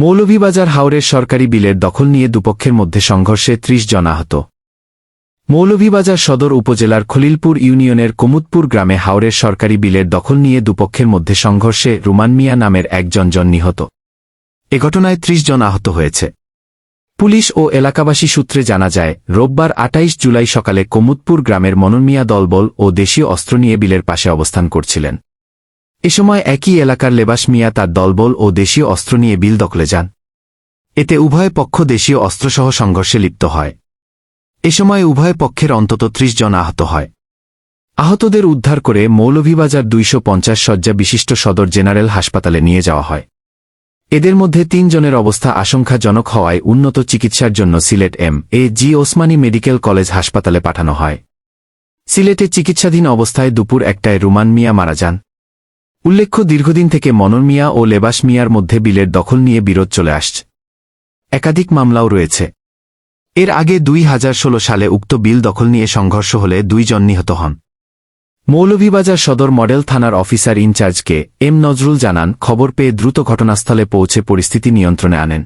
মৌলভীবাজার হাওরের সরকারি বিলের দখল নিয়ে দুপক্ষের মধ্যে সংঘর্ষে ত্রিশ জন আহত। মৌলভীবাজার সদর উপজেলার খলিলপুর ইউনিয়নের কুমুদপুর গ্রামে হাওরের সরকারি বিলের দখল নিয়ে দুপক্ষের মধ্যে সংঘর্ষে রুমান মিয়া নামের একজন জন নিহত। এ ঘটনায় ত্রিশ জন আহত হয়েছে। পুলিশ ও এলাকাবাসী সূত্রে জানা যায়, রোববার আটাইশ জুলাই সকালে কুমুদপুর গ্রামের মনোনমিয়া দলবল ও দেশীয় অস্ত্র নিয়ে বিলের পাশে অবস্থান করছিলেন। এ সময় একই এলাকার লেবাস মিয়া তার দলবল ও দেশীয় অস্ত্র নিয়ে বিল দখলে যান। এতে উভয় পক্ষ দেশীয় অস্ত্রসহ সংঘর্ষে লিপ্ত হয়। এ সময় উভয় পক্ষের অন্তত ত্রিশ জন আহত হয়। আহতদের উদ্ধার করে মৌলভীবাজার দুইশো পঞ্চাশ শয্যা বিশিষ্ট সদর জেনারেল হাসপাতালে নিয়ে যাওয়া হয়। এদের মধ্যে তিনজনের অবস্থা আশঙ্কাজনক হওয়ায় উন্নত চিকিৎসার জন্য Sylhet M A G Osmani medical college হাসপাতালে পাঠানো হয়। সিলেটে চিকিৎসাধীন অবস্থায় দুপুর একটায় রুমান মিয়া মারা যান। উল্লেখ্য দীর্ঘদিন থেকে মনন মিয়া ও লেবাস মিয়ার মধ্যে বিলের দখল নিয়ে বিরোধ চলে আসছে। একাধিক মামলাও রয়েছে। এর আগে দুই হাজার ষোলো সালে উক্ত বিল দখল নিয়ে সংঘর্ষ হলে দুইজন নিহত হন। মৌলভীবাজার সদর মডেল থানার অফিসার ইনচার্জকে এম নজরুল জানান, খবর পেয়ে দ্রুত ঘটনাস্থলে পৌঁছে পরিস্থিতি নিয়ন্ত্রণে আনেন।